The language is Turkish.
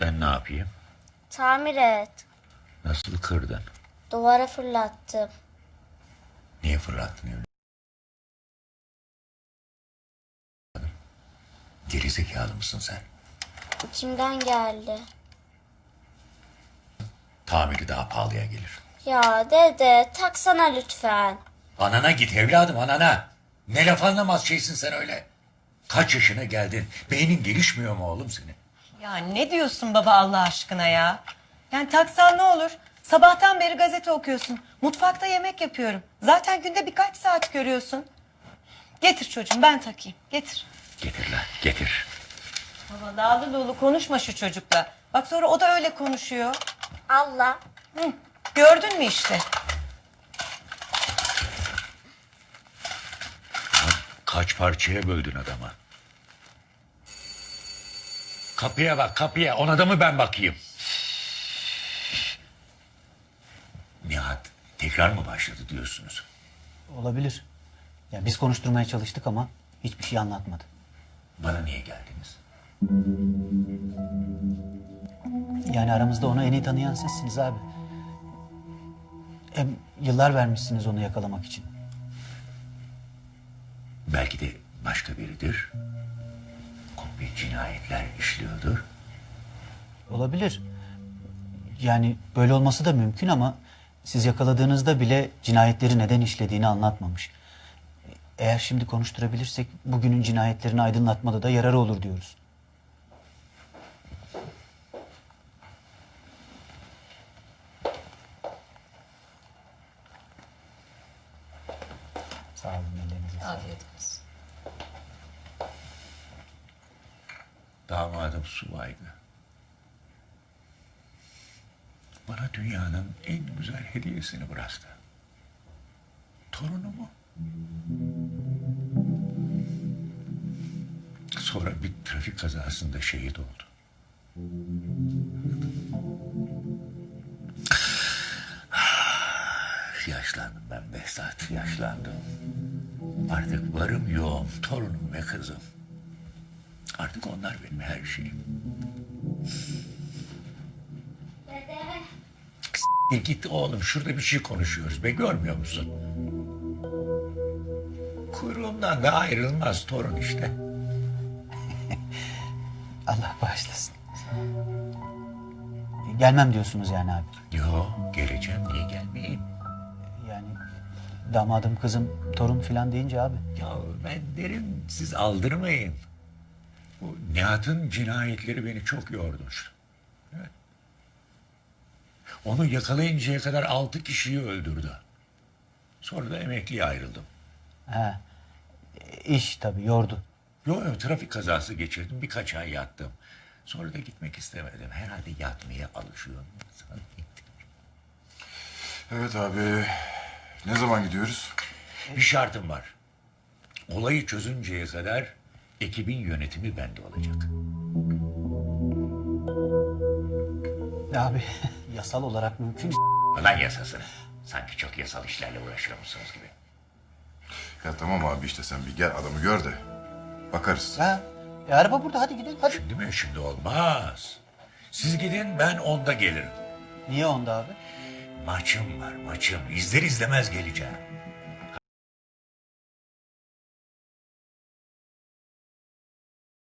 Ben ne yapayım? Tamir et. Nasıl kırdın? Duvara fırlattım. Niye fırlattın evladım? Geri zekalı mısın sen? İçimden geldi. Tamiri daha pahalıya gelir. Ya dede taksana lütfen. Anana git evladım anana. Ne laf anlamaz şeysin sen öyle. Kaç yaşına geldin? Beynin gelişmiyor mu oğlum senin? Ya ne diyorsun baba Allah aşkına ya? Yani taksan ne olur? Sabahtan beri gazete okuyorsun. Mutfakta yemek yapıyorum. Zaten günde birkaç saat görüyorsun. Getir çocuğum ben takayım. Getir. Getir lan getir. Baba dağlı dolu konuşma şu çocukla. Bak sonra o da öyle konuşuyor. Allah. Hı, gördün mü işte? Kaç parçaya böldün adamı? Kapıya bak kapıya. Ona da mı ben bakayım? Nihat tekrar mı başladı diyorsunuz? Olabilir. Ya biz konuşturmaya çalıştık ama hiçbir şey anlatmadı. Bana niye geldiniz? Yani aramızda onu en iyi tanıyan sizsiniz abi. Hem yıllar vermişsiniz onu yakalamak için. Belki de başka biridir. Kopya cinayetler işliyordur. Olabilir. Yani böyle olması da mümkün ama siz yakaladığınızda bile cinayetleri neden işlediğini anlatmamış. Eğer şimdi konuşturabilirsek bugünün cinayetlerini aydınlatmada da yararı olur diyoruz. Sağ olun. Afiyet olsun. Damadım subaydı. Bana dünyanın en güzel hediyesini bıraktı. Torunumu. Sonra bir trafik kazasında şehit oldu. Yaşlandım ben Behzat, yaşlandım. Artık varım yoğum, torunum ve kızım. Artık onlar benim her şeyim. Dede. E git oğlum şurada bir şey konuşuyoruz be görmüyor musun? Kuyruğumdan da ayrılmaz torun işte. Allah bağışlasın. Gelmem diyorsunuz yani abi. Yo geleceğim niye gelmeyeyim? Yani damadım, kızım, torun filan deyince abi. Ya ben derim siz aldırmayın. Bu Nihat'ın cinayetleri beni çok yordu. Evet. Onu yakalayıncaya kadar altı kişiyi öldürdü. Sonra da emekliye ayrıldım. He. İş tabii yordu. Yo yo trafik kazası geçirdim birkaç ay yattım. Sonra da gitmek istemedim. Herhalde yatmaya alışıyorum. Evet abi. Ne zaman gidiyoruz? Bir şartım var. Olayı çözünceye kadar ekibin yönetimi bende olacak. Abi yasal olarak mümkün. Lan yasasını. Sanki çok yasal işlerle uğraşıyormuşsunuz gibi. Ya tamam abi işte sen bir gel adamı gör de. Bakarız. Ha. E, araba burada hadi gidelim hadi. Şimdi mi? Şimdi olmaz. Siz gidin ben onda gelirim. Niye onda abi? Maçım var maçım. İzler izlemez geleceğim.